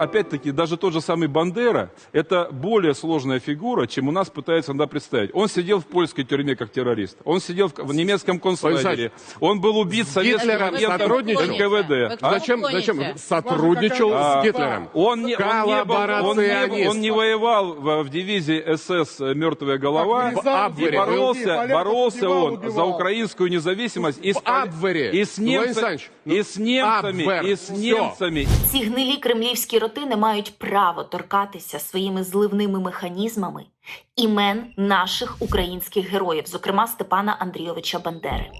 опять-таки, даже тот же самый Бандера, это более сложная фигура, чем у нас пытаются иногда представить. Он сидел в польской тюрьме как террорист, он сидел в, в немецком концлагере, он был убит советским Гитлером агентом сотрудничал? НКВД. Вы Зачем, Помните? зачем сотрудничал А, с Гитлером? Он не, он, не был, он, не, Коллаборационист. он не воевал в, в дивизии СС «Мертвая голова» В Абвере и был. боролся, Поляков боролся убивал, он убивал. за украинскую независимость и с, В Абвере. и с, Владимир немцами, Александрович, ну, и с немцами, Абвер. и с Всё. немцами. Ці гнилі кремлівські роти не мають право торкатися своїми зливними механізмами імен наших українських героїв, зокрема Степана Андрійовича Бандери.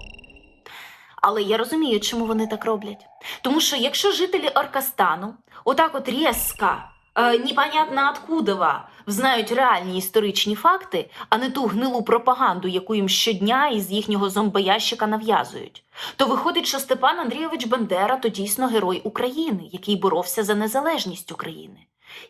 Але я розумію, чому вони так роблять. Тому що якщо жителі Оркастану отак от різко, е, непонятно откудова, знають реальні історичні факти, а не ту гнилу пропаганду, яку їм щодня із їхнього зомбоящика нав'язують, то виходить, що Степан Андрійович Бандера то дійсно герой України, який боровся за незалежність України.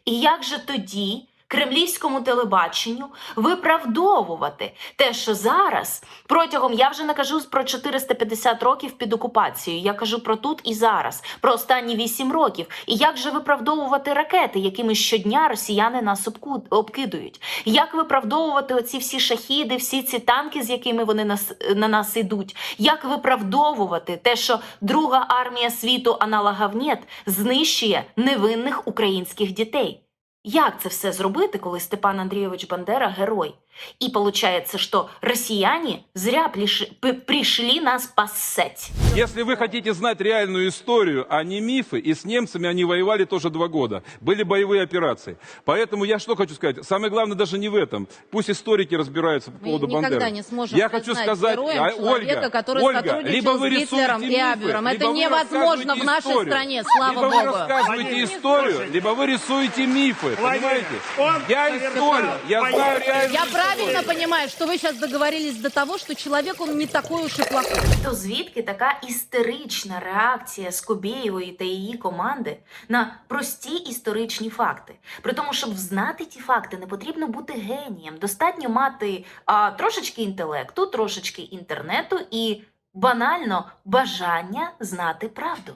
І як же тоді кремлівському телебаченню виправдовувати те, що зараз протягом я вже не кажу про 450 років під окупацією, я кажу про тут і зараз, про останні 8 років. І як же виправдовувати ракети, якими щодня росіяни нас обкидують? Як виправдовувати оці всі шахіди, всі ці танки, з якими вони нас на нас ідуть? Як виправдовувати те, що друга армія світу аналогов нет знищує невинних українських дітей? Як це все зробити, коли Степан Андрійович Бандера герой? І получается, что россияне зря пліши- п- пришли нас поссать. Если вы хотите знать реальную историю, а не мифы, и с немцами они воевали тоже два года. Были боевые операции. Поэтому я что хочу сказать? Самое главное даже не в этом. Пусть историки разбираются по Мы поводу никогда Бандеры. не сможем я хочу признать сказать, героем а, человека, Ольга, который Ольга, сотрудничал либо вы с Гитлером рисуете и мифы, Абвером. Это либо вы невозможно рассказываете в нашей историю. стране, слава либо вы богу. рассказываете Владимир, историю, слушай. либо вы рисуете мифы. Владимир, понимаете? он Я совершал я знаю реальную Я историю. правильно понимаю, что вы сейчас договорились до того, что человек, он не такой уж и плохой. То звідки така істерична реакція Скобєєвої та її команди на прості історичні факти? При тому, щоб знати ті факти, не потрібно бути генієм. Достатньо мати а, трошечки інтелекту, трошечки інтернету і банально бажання знати правду.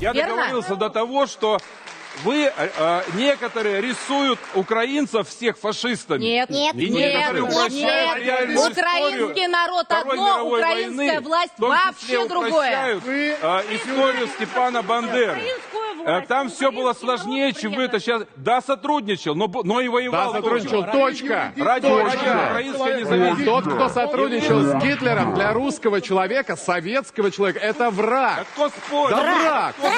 Я Верно? договорился до того, что вы, э, э, некоторые рисуют украинцев всех фашистами. Нет, Нет, И нет, некоторые нет, нет. Украинский народ одно, украинская войны, власть вообще другое. Вы- э, историю Степана Бандеры. Э, Там все было сложнее, чем вы это сейчас. Да, сотрудничал, но, но и Да, воевал. сотрудничал. тоже. Точка. Ради Точка. украинской независимости. Тот, кто сотрудничал с Гитлером, для русского человека, советского человека, это враг. кто спорит? Да враг. Кто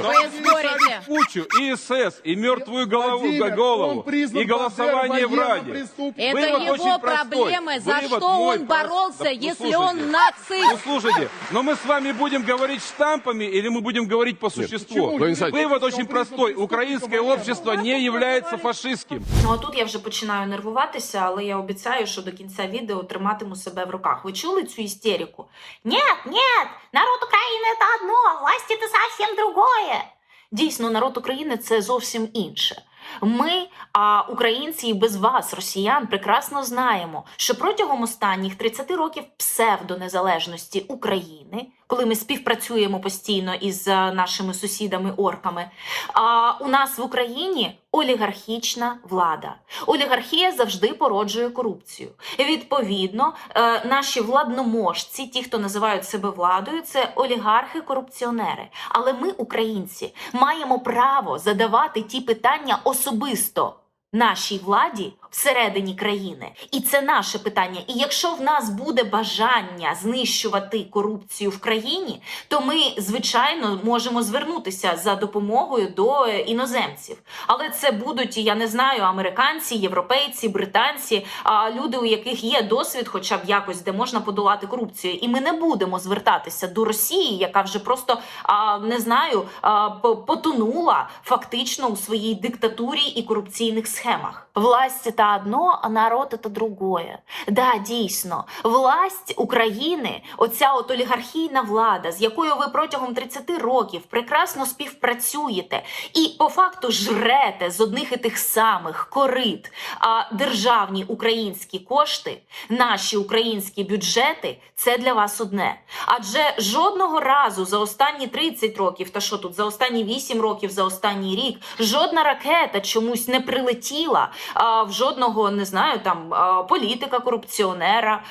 вы спорите написали в кучу и СС, и мертвую голову, Владимир, голову он признан и голосование в военным Раде. преступником. Это Вывод его очень простой. проблемы, за Вывод что мой он прост- боролся, Да, ну, если слушайте. он нацист. Ну слушайте, но мы с вами будем говорить штампами или мы будем говорить по существу? почему? Владимир Александрович, Вывод очень простой. Украинское общество не является фашистским. Ну а тут я вже починаю нервуватися, але я обіцяю, що до кінця відео триматиму себе в руках. Ви чули цю істерику? Нет, нет, народ України це одно, власті це зовсім другое. Дійсно, народ України це зовсім інше. Ми, а, українці, і без вас, росіян, прекрасно знаємо, що протягом останніх 30 років псевдонезалежності України, коли ми співпрацюємо постійно із е, нашими сусідами-орками, а, у нас в Україні олігархічна влада. Олігархія завжди породжує корупцію. Відповідно, е, наші владноможці, ті, хто називають себе владою, це олігархи-корупціонери. Але ми, українці, маємо право задавати ті питання особисто. Нашій владі всередині країни, і це наше питання. І якщо в нас буде бажання знищувати корупцію в країні, то ми звичайно можемо звернутися за допомогою до е, іноземців. Але це будуть, я не знаю, американці, європейці, британці, а люди, у яких є досвід, хоча б якось, де можна подолати корупцію. І ми не будемо звертатися до Росії, яка вже просто а, не знаю, а, потонула фактично у своїй диктатурі і корупційних схемах. Власть та это одно, а народ это другое. Да, дійсно, власть України, оця от олігархійна влада, з якою ви протягом 30 років прекрасно співпрацюєте і по факту жрете з одних і тих самих корит а державні українські кошти, наші українські бюджети це для вас одне. Адже жодного разу за останні 30 років, та що тут за останні 8 років, за останній рік, жодна ракета чомусь не прилетіла а, в жодного, не знаю, там політика, корупціонера,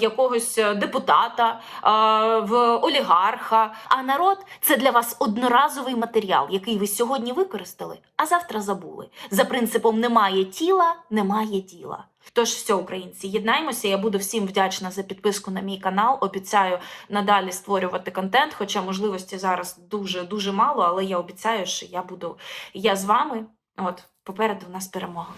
якогось е, депутата, в олігарха. А народ це для вас одноразовий матеріал, який ви сьогодні використали, а завтра забули. За принципом немає тіла, немає діла. Тож все, українці, єднаймося. Я буду всім вдячна за підписку на мій канал. Обіцяю надалі створювати контент, хоча можливості зараз дуже дуже мало, але я обіцяю, що я буду я з вами. От попереду в нас перемога.